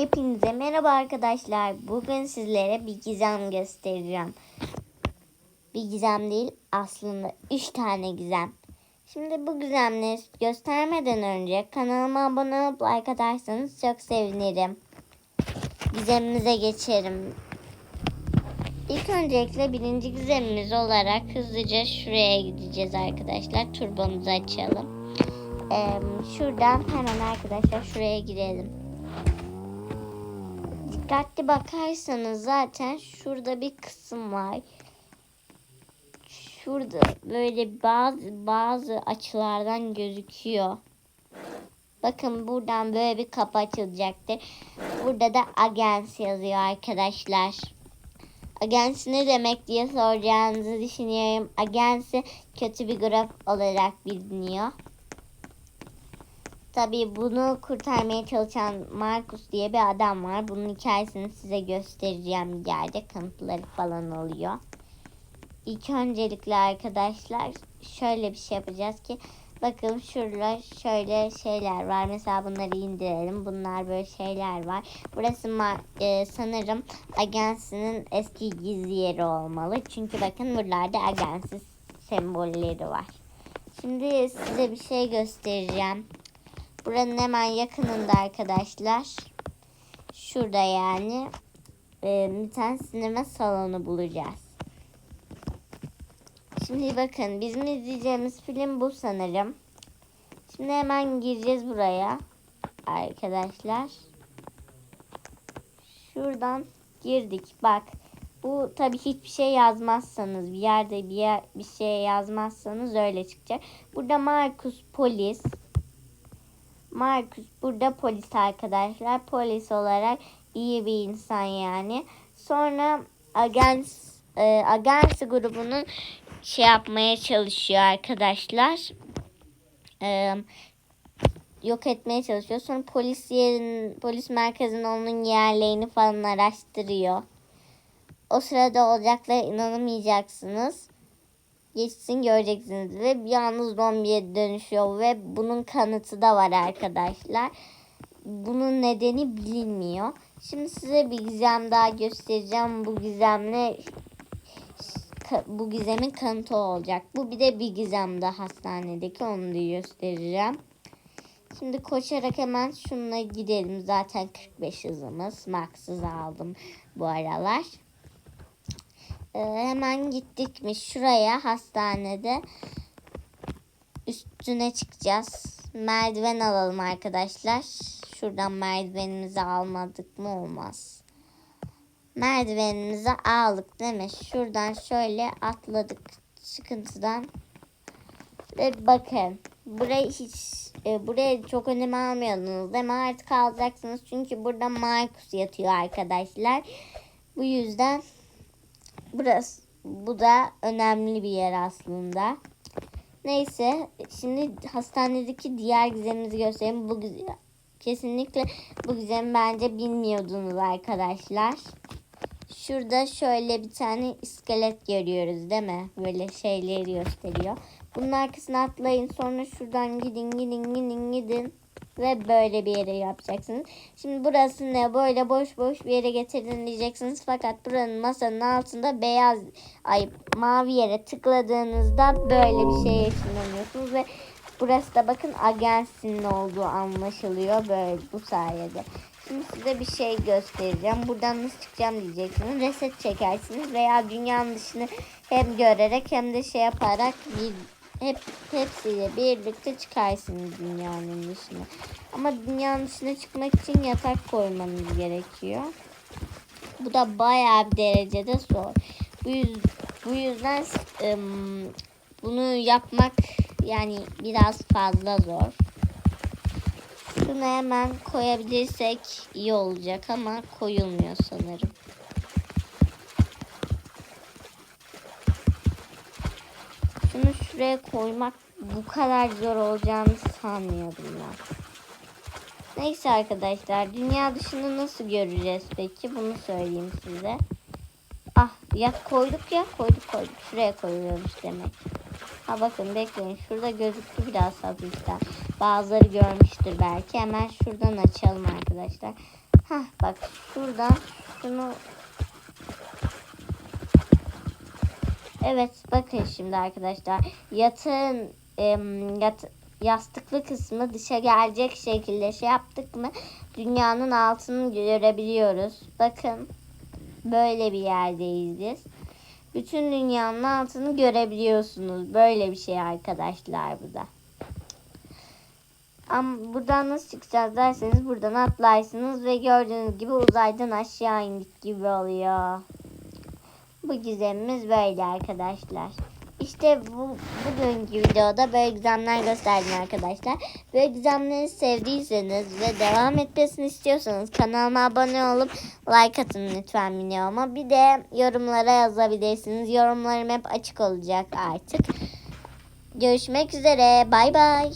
Hepinize merhaba arkadaşlar. Bugün sizlere bir gizem göstereceğim. Bir gizem değil aslında 3 tane gizem. Şimdi bu gizemleri göstermeden önce kanalıma abone olup like atarsanız çok sevinirim. Gizemimize geçelim. İlk öncelikle birinci gizemimiz olarak hızlıca şuraya gideceğiz arkadaşlar. Turbomuzu açalım. Ee, şuradan hemen arkadaşlar şuraya girelim dikkatli bakarsanız zaten şurada bir kısım var. Şurada böyle bazı bazı açılardan gözüküyor. Bakın buradan böyle bir kapı açılacaktır. Burada da agens yazıyor arkadaşlar. Agensi ne demek diye soracağınızı düşünüyorum. Agensi kötü bir grup olarak biliniyor. Tabii bunu kurtarmaya çalışan Markus diye bir adam var. Bunun hikayesini size göstereceğim bir yerde. Kanıtları falan oluyor. İlk öncelikle arkadaşlar şöyle bir şey yapacağız ki bakın şurada şöyle şeyler var. Mesela bunları indirelim. Bunlar böyle şeyler var. Burası e, sanırım ajansının eski gizli yeri olmalı. Çünkü bakın buralarda ajansı sembolleri var. Şimdi size bir şey göstereceğim. Buranın hemen yakınında arkadaşlar. Şurada yani e, bir tane sinema salonu bulacağız. Şimdi bakın bizim izleyeceğimiz film bu sanırım. Şimdi hemen gireceğiz buraya arkadaşlar. Şuradan girdik. Bak bu tabi hiçbir şey yazmazsanız bir yerde bir, yer, bir şey yazmazsanız öyle çıkacak. Burada Markus polis. Markus burada polis arkadaşlar. Polis olarak iyi bir insan yani. Sonra Agans e, Agans grubunun şey yapmaya çalışıyor arkadaşlar. E, yok etmeye çalışıyor. Sonra polis yerin polis merkezinin onun yerlerini falan araştırıyor. O sırada olacaklara inanamayacaksınız geçsin göreceksiniz ve yalnız zombiye dönüşüyor ve bunun kanıtı da var arkadaşlar. Bunun nedeni bilinmiyor. Şimdi size bir gizem daha göstereceğim. Bu gizemle bu gizemin kanıtı olacak. Bu bir de bir gizem daha hastanedeki onu da göstereceğim. Şimdi koşarak hemen şununla gidelim. Zaten 45 hızımız. Max'ız aldım bu aralar e, hemen gittik mi şuraya hastanede üstüne çıkacağız. Merdiven alalım arkadaşlar. Şuradan merdivenimizi almadık mı olmaz. Merdivenimizi aldık değil mi? Şuradan şöyle atladık sıkıntıdan. Ve bakın burayı hiç e, buraya çok önem almıyordunuz değil mi? Artık alacaksınız. Çünkü burada Markus yatıyor arkadaşlar. Bu yüzden burası bu da önemli bir yer aslında. Neyse şimdi hastanedeki diğer gizemimizi göstereyim. Bu kesinlikle bu gizemi bence bilmiyordunuz arkadaşlar. Şurada şöyle bir tane iskelet görüyoruz değil mi? Böyle şeyleri gösteriyor. Bunun arkasına atlayın sonra şuradan gidin gidin gidin gidin ve böyle bir yere yapacaksınız. Şimdi burası ne böyle boş boş bir yere getirdin diyeceksiniz. Fakat buranın masanın altında beyaz ay mavi yere tıkladığınızda böyle bir şey ışınlanıyorsunuz ve burası da bakın agensin olduğu anlaşılıyor böyle bu sayede. Şimdi size bir şey göstereceğim. Buradan nasıl çıkacağım diyeceksiniz. Reset çekersiniz veya dünyanın dışını hem görerek hem de şey yaparak bir hep hepsiyle birlikte çıkarsınız dünyanın dışına. Ama dünyanın dışına çıkmak için yatak koymanız gerekiyor. Bu da bayağı bir derecede zor. Bu, yüz, bu yüzden bunu yapmak yani biraz fazla zor. Şunu hemen koyabilirsek iyi olacak ama koyulmuyor sanırım. Şunu şuraya koymak bu kadar zor olacağını sanmıyordum ben. Neyse arkadaşlar dünya dışını nasıl göreceğiz peki bunu söyleyeyim size. Ah ya koyduk ya koyduk koyduk şuraya koyuyoruz demek. Ha bakın bekleyin şurada gözüktü biraz hafiften. Bazıları görmüştür belki hemen şuradan açalım arkadaşlar. Heh, bak şuradan şunu Evet bakın şimdi arkadaşlar yatağın em, yat, yastıklı kısmı dışa gelecek şekilde şey yaptık mı dünyanın altını görebiliyoruz. Bakın böyle bir yerdeyiz biz. Bütün dünyanın altını görebiliyorsunuz. Böyle bir şey arkadaşlar bu da. Ama buradan nasıl çıkacağız derseniz buradan atlarsınız ve gördüğünüz gibi uzaydan aşağı indik gibi oluyor. Bu gizemimiz böyle arkadaşlar. İşte bu bugünkü videoda böyle gizemler gösterdim arkadaşlar. Böyle gizemleri sevdiyseniz ve devam etmesini istiyorsanız kanalıma abone olup like atın lütfen videoma. Bir de yorumlara yazabilirsiniz. Yorumlarım hep açık olacak artık. Görüşmek üzere. Bay bay.